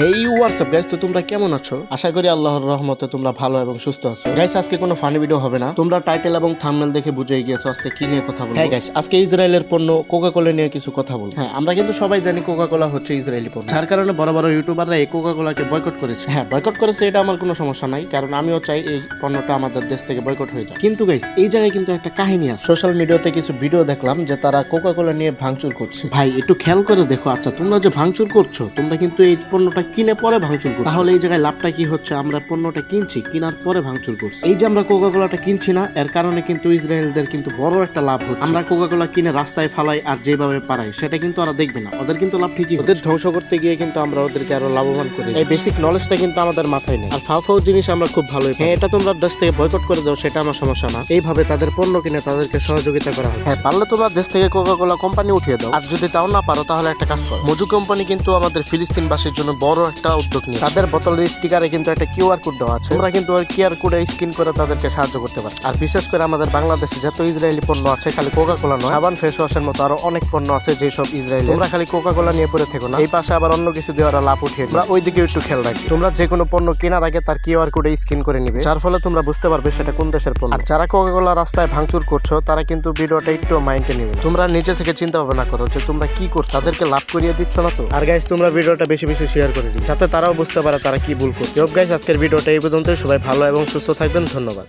হেই WhatsApp guys তো তোমরা কেমন আছো? আশা করি আল্লাহর রহমতে তোমরা ভালো এবং সুস্থ আছো। গাইস আজকে কোনো ফানি ভিডিও হবে না। তোমরা টাইটেল এবং থাম্বনেল দেখে বুঝে গিয়েছো আজকে কি নিয়ে কথা বলব। হ্যাঁ গাইস আজকে ইসরায়েলের পণ্য কোকা কোলা নিয়ে কিছু কথা বলব। হ্যাঁ আমরা কিন্তু সবাই জানি কোকা কোলা হচ্ছে ইসরায়েলি পণ্য। যার কারণে বড় বড় ইউটিউবাররা এই কোকা কোলাকে বয়কট করেছে। হ্যাঁ বয়কট করেছে এটা আমার কোনো সমস্যা নাই কারণ আমিও চাই এই পণ্যটা আমাদের দেশ থেকে বয়কট হয়ে যায় কিন্তু গাইস এই জায়গায় কিন্তু একটা কাহিনী আছে। সোশ্যাল মিডিয়াতে কিছু ভিডিও দেখলাম যে তারা কোকা কোলা নিয়ে ভাঙচুর করছে। ভাই একটু খেয়াল করে দেখো। আচ্ছা তোমরা যে ভাঙচুর করছ তোমরা কিন্তু এই পণ্যটা কিনে পরে ভাঙচুর করছ। তাহলে এই জায়গায় লাভটা কি হচ্ছে? আমরা পণ্যটা কিনছি কেনার পরে ভাঙচুর করছি। এই যে আমরা কোকা কোলাটা কিনছি না এর কারণে কিন্তু ইসরায়েলদের কিন্তু বড় একটা লাভ হচ্ছে। আমরা কোকা কোলা কিনে রাস্তায় ফালাই আর যেভাবে পারাই সেটা কিন্তু ওরা দেখবে না। ওদের কিন্তু লাভ ঠিকই ওদের ধ্বংস করতে গিয়ে কিন্তু আমরা ওদেরকে আরও লাভবান করি এই বেসিক নলেজটা কিন্তু আমাদের মাথায় নেই। আর ফাও ফাও জিনিস আমরা খুব ভালোই হ্যাঁ এটা তোমরা দেশ থেকে বয়কট করে দাও সেটা আমার সমস্যা না। এইভাবে তাদের পণ্য কিনে তাদেরকে সহযোগিতা করা হয় হ্যাঁ পারলে তোমরা দেশ থেকে কোকা কোলা কোম্পানি উঠিয়ে দাও। আর যদি তাও না পারো তাহলে একটা কাজ করো। মজু কোম্পানি কিন্তু আমাদের ফিলিস্তিনবাসীর জন্য বড় একটা উদ্যোগ নিয়ে তাদের বোতলের স্টিকারে কিন্তু একটা কিউআর কোড দেওয়া আছে। তোমরা কিন্তু ওই কিউআর কোডে স্ক্যান করে তাদেরকে সাহায্য করতে পারো। আর বিশেষ করে আমাদের বাংলাদেশে যত ইসরায়েলি পণ্য আছে খালি কোকা কোলা নয় সাবান ফেস ওয়াশের মতো আরও অনেক পণ্য আছে যেসব ইসরায়েলি। তোমরা খালি কোকা কোলা নিয়ে পড়ে থেকো না। এই পাশে আবার অন্য কিছু দিয়ে ওরা লাভ উঠিয়ে তোমরা ওই দিকে একটু খেয়াল রাখবে। তোমরা যে কোনো পণ্য কেনার আগে তার কিউআর কোডে স্ক্যান করে নিবে। যার ফলে তোমরা বুঝতে পারবে সেটা কোন দেশের পণ্য। আর যারা কোকা কোলা রাস্তায় ভাঙচুর করছ তারা কিন্তু ভিডিওটা একটু মাইন্ডে নিবে। তোমরা নিজে থেকে চিন্তা ভাবনা করো যে তোমরা কি করছ তাদেরকে লাভ করিয়ে দিচ্ছ না তো? আর গাইস তোমরা ভিডিওটা বেশি বেশি শেয়ার করে দিও যাতে তারাও বুঝতে পারে তারা কি ভুল করছে। গাইস আজকের ভিডিওটা এই পর্যন্তই। সবাই ভালো এবং সুস্থ থাকবেন। ধন্যবাদ।